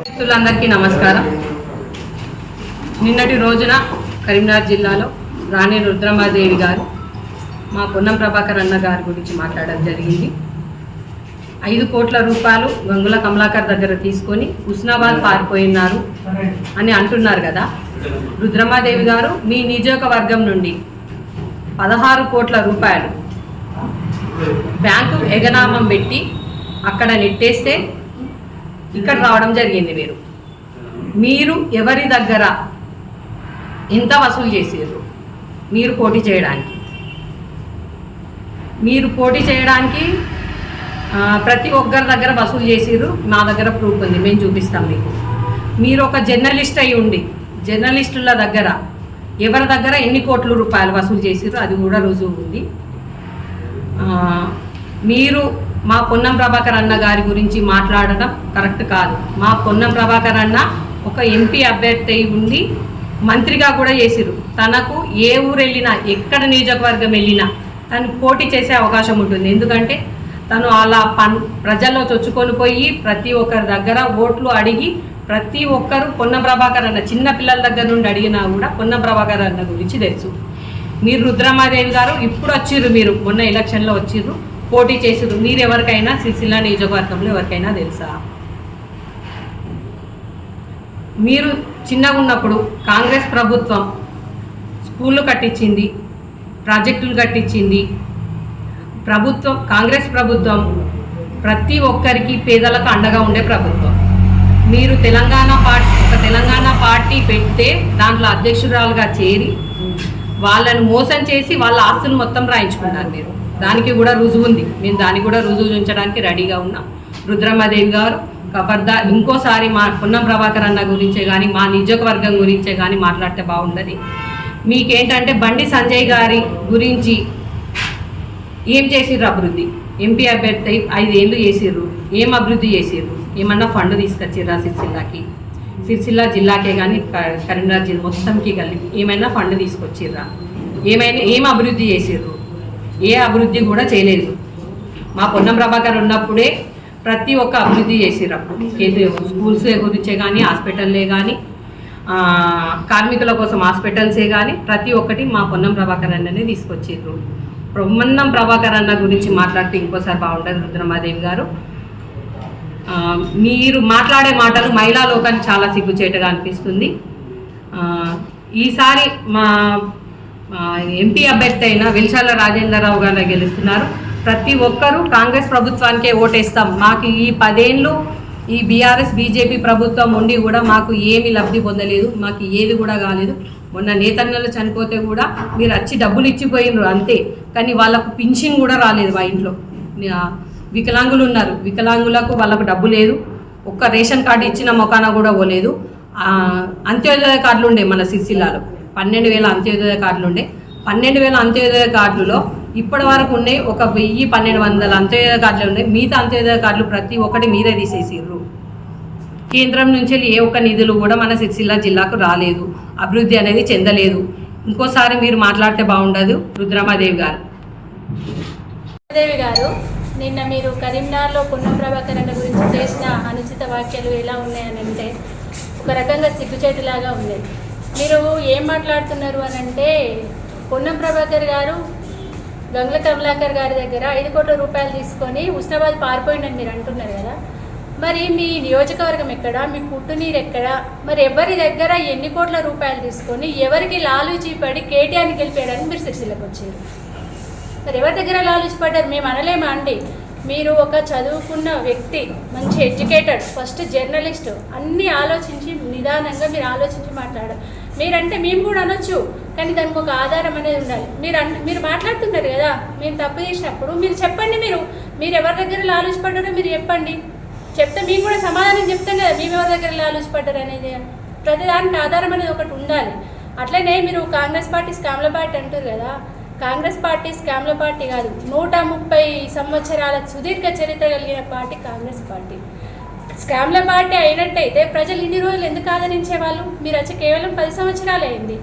మిత్రులందరికీ నమస్కారం. నిన్నటి రోజున కరీంనగర్ జిల్లాలో రాణి రుద్రమాదేవి గారు మా పొన్నం ప్రభాకర్ అన్న గారి గురించి మాట్లాడడం జరిగింది. ఐదు కోట్ల రూపాయలు గంగుల కమలాకర్ దగ్గర తీసుకొని హుస్నాబాద్ పారిపోయినారు అని అంటున్నారు కదా. రుద్రమాదేవి గారు మీ నియోజకవర్గం నుండి పదహారు కోట్ల రూపాయలు బ్యాంకు ఎగనామం పెట్టి అక్కడ నెట్టేస్తే ఇక్కడ రావడం జరిగింది మీరు. మీరు ఎవరి దగ్గర ఎంత వసూలు చేసారు మీరు పోటీ చేయడానికి. మీరు పోటీ చేయడానికి ప్రతి ఒక్కరి దగ్గర వసూలు చేసిర్రు. మా దగ్గర ప్రూఫ్ ఉంది. మేము చూపిస్తాం మీకు. మీరు ఒక జర్నలిస్ట్ అయి ఉండి జర్నలిస్టుల దగ్గర ఎవరి దగ్గర ఎన్ని కోట్ల రూపాయలు వసూలు చేసిర్రు? అది కూడా రుజువు ఉంది. మీరు మా పొన్నం ప్రభాకర్ అన్న గారి గురించి మాట్లాడడం కరెక్ట్ కాదు. మా పొన్నం ప్రభాకర్ అన్న ఒక ఎంపీ అభ్యర్థి ఉండి మంత్రిగా కూడా చేసిరు తనకు ఏ ఊరు వెళ్ళినా ఎక్కడ నియోజకవర్గం వెళ్ళినా తను పోటీ చేసే అవకాశం ఉంటుంది. ఎందుకంటే తను అలా పన్ ప్రజల్లో చొచ్చుకొని పోయి ప్రతి ఒక్కరి దగ్గర ఓట్లు అడిగి ప్రతి ఒక్కరు పొన్నం ప్రభాకర్ అన్న చిన్న పిల్లల దగ్గర నుండి అడిగినా కూడా పొన్నం ప్రభాకర్ అన్న గురించి తెలుసు. మీరు రుద్రమాదేవి గారు ఇప్పుడు వచ్చిర్రు మీరు. మొన్న ఎలక్షన్లో వచ్చిర్రు. పోటీ చేసిర్రు మీరు ఎవరికైనా సిరిసిల్ల నియోజకవర్గంలో ఎవరికైనా తెలుసా? మీరు చిన్నగా ఉన్నప్పుడు కాంగ్రెస్ ప్రభుత్వం స్కూళ్ళు కట్టించింది ప్రాజెక్టులు కట్టించింది. ప్రభుత్వం కాంగ్రెస్ ప్రభుత్వం ప్రతి ఒక్కరికి పేదలకు అండగా ఉండే ప్రభుత్వం. మీరు తెలంగాణ పార్టీ ఒక తెలంగాణ పార్టీ పెడితే దాంట్లో అధ్యక్షురాలుగా చేరి వాళ్ళను మోసం చేసి వాళ్ళ ఆస్తులు మొత్తం రాయించుకున్నారు మీరు. దానికి కూడా రుజువు ఉంది. మేము దానికి కూడా రుజువు ఉంచడానికి రెడీగా ఉన్నాం. రుద్రమ్మదేవి గారు కబర్దా ఇంకోసారి మా పున్నం ప్రభాకర్ అన్న గురించే కానీ మా నియోజకవర్గం గురించే కానీ మాట్లాడితే బాగుండదు. మీకేంటంటే బండి సంజయ్ గారి గురించి ఏం చేసిర్రు అభివృద్ధి? ఎంపీ అభ్యర్థి ఐదేళ్ళు చేసిర్రు. ఏం అభివృద్ధి చేసిర్రు? ఏమన్నా ఫండ్ తీసుకొచ్చిర్రా సిరిసిల్లాకి? సిరిసిల్ల జిల్లాకే కానీ కరీంనగర్ జిల్లా మొత్తంకి కలిపి ఏమైనా ఫండ్ తీసుకొచ్చిర్రా? ఏమైనా ఏం అభివృద్ధి చేసిర్రు? ఏ అభివృద్ధి కూడా చేయలేదు. మా పొన్నం ప్రభాకర్ ఉన్నప్పుడే ప్రతి ఒక్క అభివృద్ధి చేసిర్రు అప్పుడు. ఏదో స్కూల్స్ గురించే కానీ హాస్పిటల్లే కానీ కార్మికుల కోసం హాస్పిటల్సే కానీ ప్రతి ఒక్కటి మా పొన్నం ప్రభాకర్ అన్ననే తీసుకొచ్చారు బ్రహ్మన్నం ప్రభాకర్ అన్న గురించి మాట్లాడితే ఇంకోసారి బాగుంటుంది రుద్రమాదేవి గారు. మీరు మాట్లాడే మాటలు మహిళా లోకానికి చాలా సిగ్గుచేటగా అనిపిస్తుంది. ఈసారి మా ఎంపీ అభ్యర్థి అయిన విల్చాల రాజేంద్రరావు గారు గెలుస్తున్నారు. ప్రతి ఒక్కరూ కాంగ్రెస్ ప్రభుత్వానికే ఓటేస్తాం. మాకు ఈ పదేళ్ళు ఈ బీఆర్ఎస్ బీజేపీ ప్రభుత్వం ఉండి కూడా మాకు ఏమి లబ్ధి పొందలేదు. మాకు ఏది కూడా కాలేదు. మొన్న నేతన్నలు చనిపోతే కూడా మీరు వచ్చి డబ్బులు ఇచ్చిపోయినారు అంతే. కానీ వాళ్ళకు పింఛన్ కూడా రాలేదు మా ఇంట్లో. వికలాంగులు ఉన్నారు. వికలాంగులకు వాళ్ళకు డబ్బు లేదు. ఒక్క రేషన్ కార్డు ఇచ్చిన మొకాన కూడా పోలేదు. అంత్యోదయ కార్డులు ఉండే మన సిరిసిల్లాలో. పన్నెండు వేల అంత్యోదయ కార్డులు ఉండే. పన్నెండు వేల అంత్యోదయ కార్డులో ఇప్పటి వరకు ఉన్నాయి ఒక వెయ్యి పన్నెండు వందల అంత్యోదయ కార్డులు ఉన్నాయి మిగతా అంత్యోదయ కార్డులు ప్రతి ఒక్కటి మీరే తీసేసిర్రు. కేంద్రం నుంచి ఏ ఒక్క నిధులు కూడా మన సిరిసిల్ల జిల్లాకు రాలేదు. అభివృద్ధి అనేది చెందలేదు. ఇంకోసారి మీరు మాట్లాడితే బాగుండదు. రుద్రమాదేవి గారు. దేవి గారు నిన్న మీరు కరీంనగర్లో పొన్నం ప్రభాకర్ అన్న గురించి చేసిన అనుచిత వ్యాఖ్యలు ఎలా ఉన్నాయని అంటే ఒక రకంగా సిగ్గుచేటులాగా ఉండేది మీరు ఏం మాట్లాడుతున్నారు అని అంటే పొన్నం ప్రభాకర్ గారు గంగుల కమలాకర్ గారి దగ్గర ఐదు కోట్ల రూపాయలు తీసుకొని ఉస్నాబాద్ పారిపోయిందని మీరు అంటున్నారు కదా. మరి మీ నియోజకవర్గం ఎక్కడ? మీ పుట్టునీరు ఎక్కడ? మరి ఎవరి దగ్గర ఎన్ని కోట్ల రూపాయలు తీసుకొని ఎవరికి లాలూచీ పడి కేటీఆర్ని గెలిపేయడానికి మీరు సిరిసిల్లకు వచ్చారు? మరి ఎవరి దగ్గర లాలూచి పడ్డారు మేము అనలేమా అండి. మీరు ఒక చదువుకున్న వ్యక్తి మంచి ఎడ్యుకేటెడ్ ఫస్ట్ జర్నలిస్ట్ అన్నీ ఆలోచించి నిదానంగా మీరు ఆలోచించి మాట్లాడారు మీరంటే మేము కూడా అనొచ్చు. కానీ దానికి ఒక ఆధారం అనేది ఉండాలి. మీరు అన్ మీరు మాట్లాడుతున్నారు కదా మేము తప్పు చేసినప్పుడు మీరు చెప్పండి మీరు. మీరు ఎవరి దగ్గర ఆలోచిపడ్డారో మీరు చెప్పండి. చెప్తే మేము కూడా సమాధానం చెప్తాం కదా మేము ఎవరి దగ్గర ఆలోచిపడ్డారు అనేది. ప్రతిదానికి ఆధారం అనేది ఒకటి ఉండాలి. అట్లనే మీరు కాంగ్రెస్ పార్టీ స్కామ్ల పార్టీ అంటారు కదా కాంగ్రెస్ పార్టీ స్కామ్ల పార్టీ కాదు నూట ముప్పై సంవత్సరాల సుదీర్ఘ చరిత్ర కలిగిన పార్టీ కాంగ్రెస్ పార్టీ. స్కామ్ల పార్టీ అయినట్టయితే ప్రజలు ఇన్ని రోజులు ఎందుకు ఆదరించేవాళ్ళు? మీరు వచ్చి కేవలం పది సంవత్సరాలు అయింది.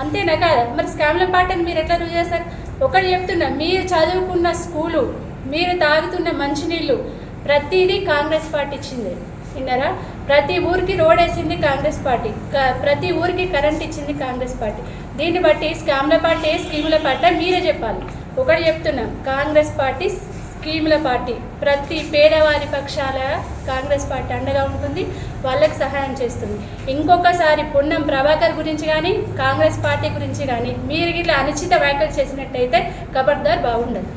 అంతేనా కాదా? మరి స్కామ్ల పార్టీని మీరు ఎట్లా రుజువు చేస్తారు ఒకటి చెప్తున్నా మీరు చదువుకున్న స్కూలు మీరు తాగుతున్న మంచినీళ్ళు ప్రతిదీ కాంగ్రెస్ పార్టీ ఇచ్చింది. విన్నారా? ప్రతి ఊరికి రోడ్ వేసింది కాంగ్రెస్ పార్టీ. క- ప్రతి ఊరికి కరెంట్ ఇచ్చింది కాంగ్రెస్ పార్టీ. దీన్ని బట్టి స్కామ్ల పార్టీ స్కీముల పార్టీ మీరే చెప్పాలి. ఒకటి చెప్తున్నాం కాంగ్రెస్ పార్టీ స్కీముల పార్టీ. ప్రతి పేదవారి పక్షాల కాంగ్రెస్ పార్టీ అండగా ఉంటుంది వాళ్ళకి సహాయం చేస్తుంది. ఇంకొకసారి పొన్నం ప్రభాకర్ గురించి కానీ కాంగ్రెస్ పార్టీ గురించి కానీ మీరు ఇట్లా అనుచిత వ్యాఖ్యలు చేసినట్టయితే ఖబర్దార్ బాగుండదు.